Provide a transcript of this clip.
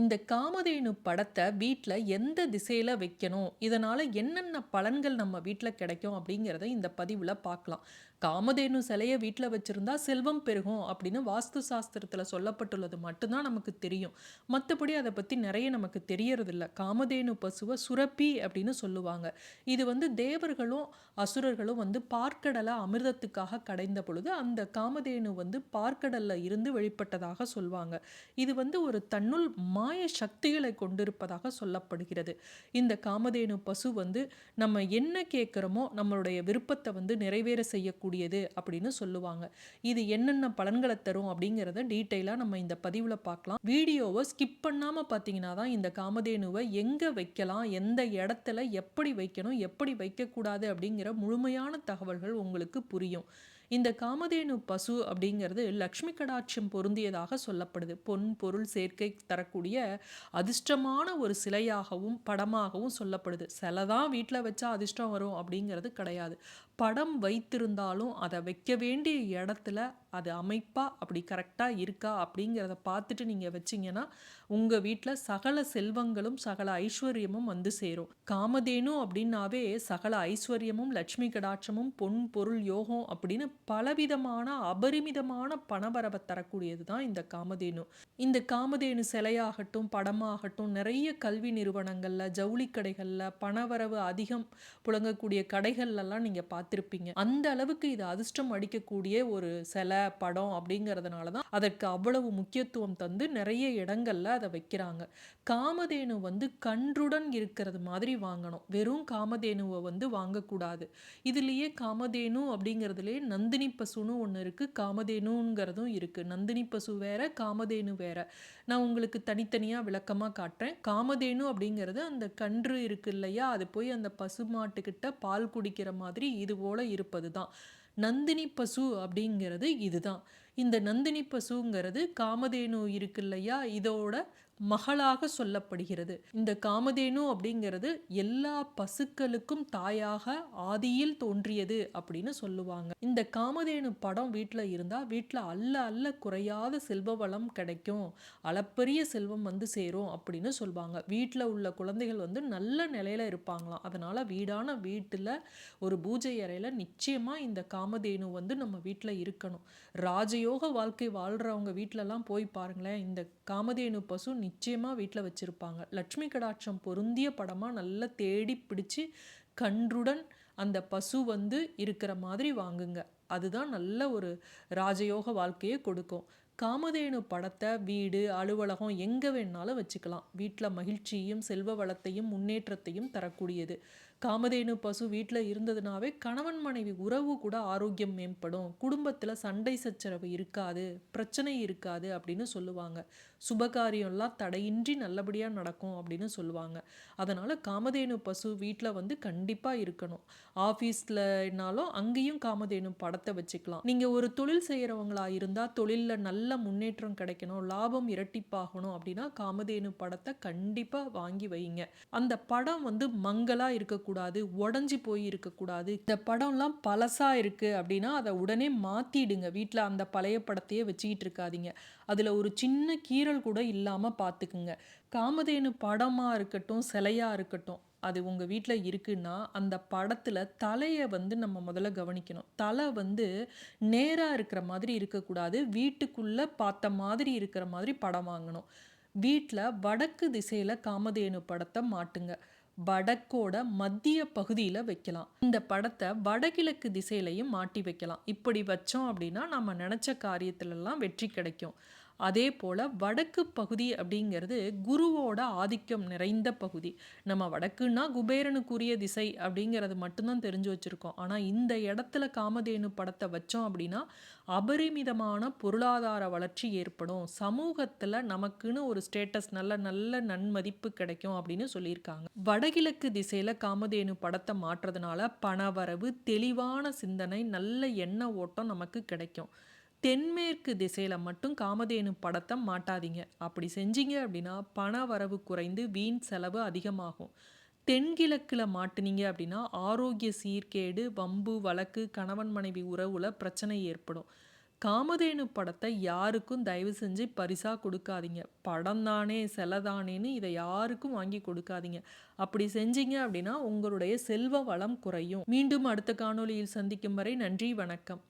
இந்த காமதேனு படத்தை வீட்டில் எந்த திசையில் வைக்கணும்? இதனால் என்னென்ன பலன்கள் நம்ம வீட்டில் கிடைக்கும் அப்படிங்கிறத இந்த பதிவில் பார்க்கலாம். காமதேனு சிலையை வீட்டில் வச்சுருந்தா செல்வம் பெருகும் அப்படின்னு வாஸ்து சாஸ்திரத்தில் சொல்லப்பட்டுள்ளது மட்டும்தான் நமக்கு தெரியும். மற்றபடி அதை பற்றி நிறைய நமக்கு தெரியறதில்ல. காமதேனு பசுவை சுரப்பி அப்படின்னு சொல்லுவாங்க. இது வந்து தேவர்களும் அசுரர்களும் வந்து பார்க்கடலை அமிர்தத்துக்காக கடைந்த பொழுது அந்த காமதேனு வந்து பார்க்கடலில் இருந்து வெளிப்பட்டதாக சொல்லுவாங்க இது வந்து ஒரு தன்னுள் மாய சக்திகளை கொண்டிருப்பதாக சொல்லப்படுகிறது. இந்த காமதேனு பசு வந்து நம்ம என்ன கேட்குறோமோ நம்மளுடைய விருப்பத்தை வந்து நிறைவேற செய்யக்கூடியது அப்படின்னு சொல்லுவாங்க. இது என்னென்ன பலன்களை தரும் அப்படிங்கிறத டீட்டெயிலாக நம்ம இந்த பதிவில் பார்க்கலாம். வீடியோவை ஸ்கிப் பண்ணாமல் பார்த்தீங்கன்னா தான் இந்த காமதேனுவை எங்கே வைக்கலாம் எந்த இடத்துல எப்படி வைக்கணும் எப்படி வைக்கக்கூடாது அப்படிங்கிற முழுமையான தகவல்கள் உங்களுக்கு புரியும். இந்த காமதேனு பசு அப்படிங்கிறது லக்ஷ்மி கடாட்சம் பொருந்தியதாக சொல்லப்படுது. பொன் பொருள் சேர்க்கை தரக்கூடிய அதிர்ஷ்டமான ஒரு சிலையாகவும் படமாகவும் சொல்லப்படுது. சிலை தான் வீட்டில் வச்சா அதிர்ஷ்டம் வரும் அப்படிங்கிறது கிடையாது. படம் வைத்திருந்தாலும் அதை வைக்க வேண்டிய இடத்துல அது அமைப்பாக அப்படி கரெக்டாக இருக்கா அப்படிங்கிறத பார்த்துட்டு நீங்கள் வச்சிங்கன்னா உங்கள் வீட்டில் சகல செல்வங்களும் சகல ஐஸ்வர்யமும் வந்து சேரும். காமதேனு அப்படின்னாவே சகல ஐஸ்வர்யமும் லட்சுமி கடாட்சமும் பொன் பொருள் யோகம் அப்படின்னு பலவிதமான அபரிமிதமான பணபரவை தரக்கூடியது தான் இந்த காமதேனு. இந்த காமதேனு சிலையாகட்டும் படமாகட்டும் நிறைய கல்வி நிறுவனங்களில் ஜவுளி கடைகளில் பணவரவு அதிகம் புழங்கக்கூடிய கடைகள்லாம் நீங்கள் பார்த்து பார்த்துருப்பீங்க. அந்த அளவுக்கு இது அதிர்ஷ்டம் அடிக்கக்கூடிய ஒரு சிலை படம் அப்படிங்கிறதுனால தான் அதற்கு அவ்வளவு முக்கியத்துவம் தந்து நிறைய இடங்கள்ல அதை வைக்கிறாங்க. காமதேனு வந்து கன்றுடன் இருக்கிறது மாதிரி வாங்கணும். வெறும் காமதேனுவை வந்து வாங்கக்கூடாது. இதுலேயே காமதேனு அப்படிங்கிறதுலேயே நந்தினி பசுன்னு ஒன்று இருக்குது காமதேனுங்கிறதும் இருக்குது நந்தினி பசு வேற காமதேனு வேற. நான் உங்களுக்கு தனித்தனியாக விளக்கமாக காட்டுறேன். காமதேனு அப்படிங்கிறது அந்த கன்று இருக்கு இல்லையா? அது போய் அந்த பசுமாட்டுக்கிட்ட பால் குடிக்கிற மாதிரி இது போல இருப்பது தான் நந்தினி பசு அப்படிங்கிறது இதுதான். இந்த நந்தினி பசுங்கிறது காமதேனு இருக்கு இல்லையா இதோட மகளாக சொல்லப்படுகிறது. இந்த காமதேனு அப்படிங்கிறது எல்லா பசுக்களுக்கும் தாயாக ஆதியில் தோன்றியது அப்படின்னு சொல்லுவாங்க. இந்த காமதேனு படம் வீட்டில் இருந்தால் வீட்டில் அல்ல அல்ல குறையாத செல்வ வளம் கிடைக்கும். அளப்பரிய செல்வம் வந்து சேரும் அப்படின்னு சொல்லுவாங்க வீட்டில் உள்ள குழந்தைகள் வந்து நல்ல நிலையில இருப்பாங்களாம். அதனால வீடான வீட்டில் ஒரு பூஜை அறையில் நிச்சயமாக இந்த காமதேனு வந்து நம்ம வீட்டில் இருக்கணும். ராஜயோக வாழ்க்கை வாழ்கிறவங்க வீட்டிலலாம் போய் பாருங்களேன் இந்த காமதேனு பசு நிச்சயமாக வீட்டில் வச்சுருப்பாங்க. லட்சுமி கடாட்சம் பொருந்திய படமாக நல்லா தேடி பிடிச்சி கன்றுடன் அந்த பசு வந்து இருக்கிற மாதிரி வாங்குங்க. அதுதான் நல்ல ஒரு ராஜயோக வாழ்க்கையை கொடுக்கும். காமதேனு படத்தை வீடு அலுவலகம் எங்கே வேணாலும் வச்சுக்கலாம். வீட்டில் மகிழ்ச்சியும் செல்வ வளத்தையும் முன்னேற்றத்தையும் தரக்கூடியது. காமதேனு பசு வீட்டில் இருந்ததுனாவே கணவன் மனைவி உறவு கூட ஆரோக்கியம் மேம்படும். குடும்பத்தில் சண்டை சச்சரவு இருக்காது பிரச்சனை இருக்காது அப்படின்னு சொல்லுவாங்க. சுபகாரியம்லாம் தடையின்றி நல்லபடியாக நடக்கும் அப்படின்னு சொல்லுவாங்க. அதனால் காமதேனு பசு வீட்டில் வந்து கண்டிப்பாக இருக்கணும். ஆஃபீஸ்லனாலும் அங்கேயும் காமதேனு படத்தை வச்சுக்கலாம். நீங்கள் ஒரு தொழில் செய்கிறவங்களா இருந்தால் தொழிலில் நல்ல முன்னேற்றம் கிடைக்கணும் லாபம் இரட்டிப்பாகணும் அப்படின்னா காமதேனு படத்தை கண்டிப்பாக வாங்கி வைங்க. அந்த படம் வந்து மங்கலாக இருக்கக்கூடாது உடஞ்சி போய் இருக்கக்கூடாது. இந்த படம்லாம் பழசாக இருக்குது அப்படின்னா அதை உடனே மாற்றிடுங்க வீட்டில் அந்த பழைய படத்தையே வச்சுக்கிட்டு இருக்காதீங்க. அதில் ஒரு சின்ன கீறல் கூட இல்லாமல் பார்த்துக்குங்க காமதேனு படமாக இருக்கட்டும் சிலையாக இருக்கட்டும் அது உங்கள் வீட்டில் இருக்குன்னா அந்த படத்தில் தலையை வந்து நம்ம முதல்ல கவனிக்கணும். தலை வந்து நேராக இருக்கிற மாதிரி இருக்கக்கூடாது. வீட்டுக்குள்ளே பார்த்த மாதிரி இருக்கிற மாதிரி படம் வாங்கணும். வீட்டில் வடக்கு திசையில் காமதேனு படத்தை மாட்டுங்க. வடக்கோட மத்திய பகுதியில் வைக்கலாம். இந்த படத்தை வடகிழக்கு திசையிலையும் மாட்டி வைக்கலாம். இப்படி வச்சோம் அப்படின்னா நம்ம நினச்ச காரியத்திலலாம் வெற்றி கிடைக்கும். அதே போல் வடக்கு பகுதி அப்படிங்கிறது குருவோட ஆதிக்கம் நிறைந்த பகுதி. நம்ம வடக்குன்னா குபேரனுக்குரிய திசை அப்படிங்கிறது மட்டும்தான் தெரிஞ்சு வச்சுருக்கோம். ஆனால் இந்த இடத்துல காமதேனு படத்தை வச்சோம் அப்படின்னா அபரிமிதமான பொருளாதார வளர்ச்சி ஏற்படும். சமூகத்தில் நமக்குன்னு ஒரு ஸ்டேட்டஸ் நல்ல நல்ல நன்மதிப்பு கிடைக்கும் அப்படின்னு சொல்லியிருக்காங்க. வடகிழக்கு திசையில் காமதேனு படத்தை மாற்றுறதுனால பணவரவு தெளிவான சிந்தனை நல்ல எண்ண ஓட்டம் நமக்கு கிடைக்கும். தென்மேற்கு திசையில் மட்டும் காமதேனு படத்தை மாட்டாதீங்க. அப்படி செஞ்சீங்க அப்படின்னா பண வரவு குறைந்து வீண் செலவு அதிகமாகும். தென்கிழக்கில் மாட்டுனீங்க அப்படின்னா ஆரோக்கிய சீர்கேடு வம்பு வழக்கு கணவன் மனைவி உறவுல பிரச்சனை ஏற்படும். காமதேனு படத்தை யாருக்கும் தயவு செஞ்சு பரிசாக கொடுக்காதீங்க. படம் தானே செலதானேன்னு இதை யாருக்கும் வாங்கி கொடுக்காதீங்க. அப்படி செஞ்சீங்க அப்படின்னா உங்களுடைய செல்வ வளம் குறையும். மீண்டும் அடுத்த காணொளியில் சந்திக்கும் வரை நன்றி வணக்கம்.